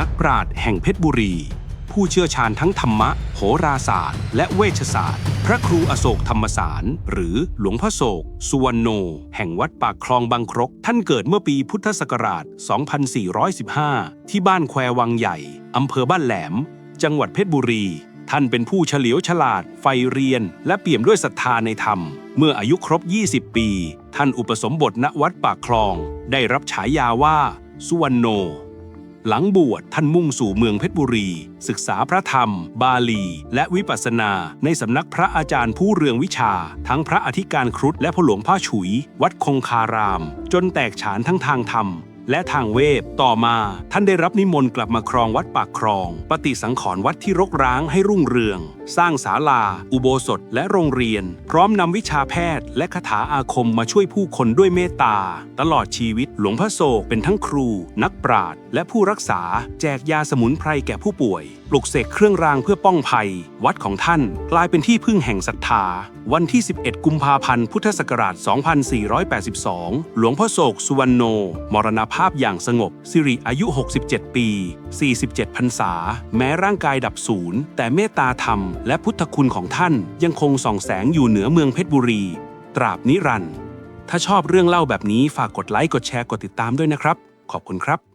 นักปราชญ์แห่งเพชรบุรี ผู้เชี่ยวชาญทั้งธรรมะ โหราศาสตร์ และเวชศาสตร์ พระครูอโศกธรรมสาร หรือหลวงพ่อโศกสุวรรณโน แห่งวัดปากคลองบางครก ท่านเกิดเมื่อปีพุทธศักราช 2415 ที่บ้านแคววังใหญ่ อำเภอบ้านแหลม จังหวัดเพชรบุรี ท่านเป็นผู้เฉลียวฉลาด ไฟเรียน และเปี่ยมด้วยศรัทธาในธรรม เมื่ออายุครบ 20 ปี ท่านอุปสมบทณวัดปากคลอง ได้รับฉายาว่าสุวรรณโน หลังบวชท่านมุ่งสู่เมืองเพชรบุรี ศึกษาพระธรรม บาลี และวิปัสสนา ในสำนักพระอาจารย์ผู้เรืองวิชา ทั้งพระอธิการครุฑและพระหลวงพ่อฉุย วัดคงคาราม จนแตกฉานทั้งทางธรรม และทางเวทต่อมาท่านได้รับนิมนต์กลับมาครองวัดปากครอง ปฏิสังขรณ์วัดที่รกร้างให้รุ่งเรือง สร้างศาลา อุโบสถและโรงเรียน พร้อมนำวิชาแพทย์ และคาถาอาคมมาช่วยผู้คนด้วยเมตตา ตลอดชีวิตหลวงพ่อโศกเป็นทั้งครู นักปราชญ์และผู้รักษา แจกยาสมุนไพรแก่ผู้ป่วย ปลุกเสกเครื่องรางเพื่อป้องภัย วัดของท่านกลายเป็นที่พึ่งแห่งศรัทธา วันที่ 11 กุมภาพันธ์พุทธศักราช 2482 หลวงพ่อโศกสุวรรณโน มรณภาพอย่างสงบ สิริอายุ 67 ปี 47 พรรษา แม้ร่างกายดับศูนย์ แต่เมตตาธรรมและพุทธคุณของท่านยังคงส่องแสงอยู่เหนือเมืองเพชรบุรี ตราบนิรันดร์ถ้าชอบเรื่องเล่าแบบนี้ฝากกดไลค์กดแชร์กดติดตามด้วยนะครับ ขอบคุณครับ